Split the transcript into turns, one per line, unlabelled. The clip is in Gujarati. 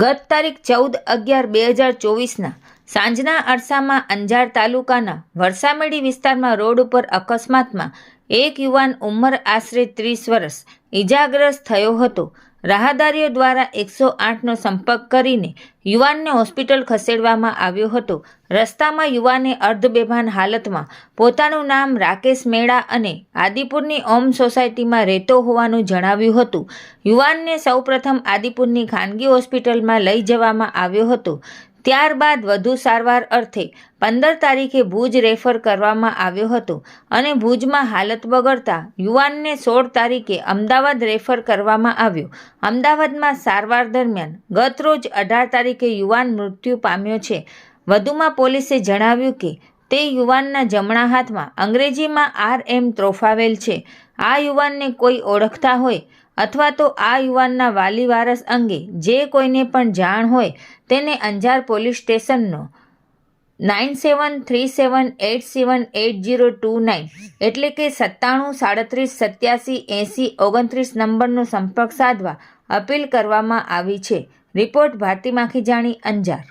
ગત તારીખ ચૌદ અગિયાર બે હજાર ચોવીસના સાંજના અરસામાં અંજાર તાલુકાના વરસામેડી વિસ્તારમાં રોડ ઉપર અકસ્માતમાં એક યુવાન ઉંમર આશરે ત્રીસ વર્ષ ઈજાગ્રસ્ત થયો હતો. રાહદારીઓ દ્વારા એકસો આઠનો સંપર્ક કરીને યુવાનને હોસ્પિટલ ખસેડવામાં આવ્યો હતો. રસ્તામાં યુવાને અર્ધબેભાન હાલતમાં પોતાનું નામ રાકેશ મેળા અને આદિપુરની ઓમ સોસાયટીમાં રહેતો હોવાનું જણાવ્યું હતું. યુવાનને સૌપ્રથમ આદિપુરની ખાનગી હોસ્પિટલમાં લઈ જવામાં આવ્યો હતો. ત્યારબાદ વધુ સારવાર અર્થે પંદર તારીખે ભુજ રેફર કરવામાં આવ્યો હતો અને ભુજમાં હાલત બગડતા યુવાનને સોળ તારીખે અમદાવાદ રેફર કરવામાં આવ્યો. અમદાવાદમાં સારવાર દરમિયાન ગત રોજ અઢાર તારીખે યુવાન મૃત્યુ પામ્યો છે. વધુમાં પોલીસે જણાવ્યું કે તે યુવાનના જમણા હાથમાં અંગ્રેજીમાં આર એમ ત્રોફાવેલ છે. આ યુવાનને કોઈ ઓળખતા હોય અથવા તો આ યુવાનના વાલી વારસ અંગે જે કોઈને પણ જાણ હોય તેને Anjar police સ્ટેશનનો nine seven three seven eight seven eight zero two nine એટલે કે સત્તાણું સાડત્રીસ સત્યાસી એંસી ઓગણત્રીસ નંબરનો સંપર્ક સાધવા અપીલ કરવામાં આવી છે. રિપોર્ટ ભારતી માખીજાણી અંજાર.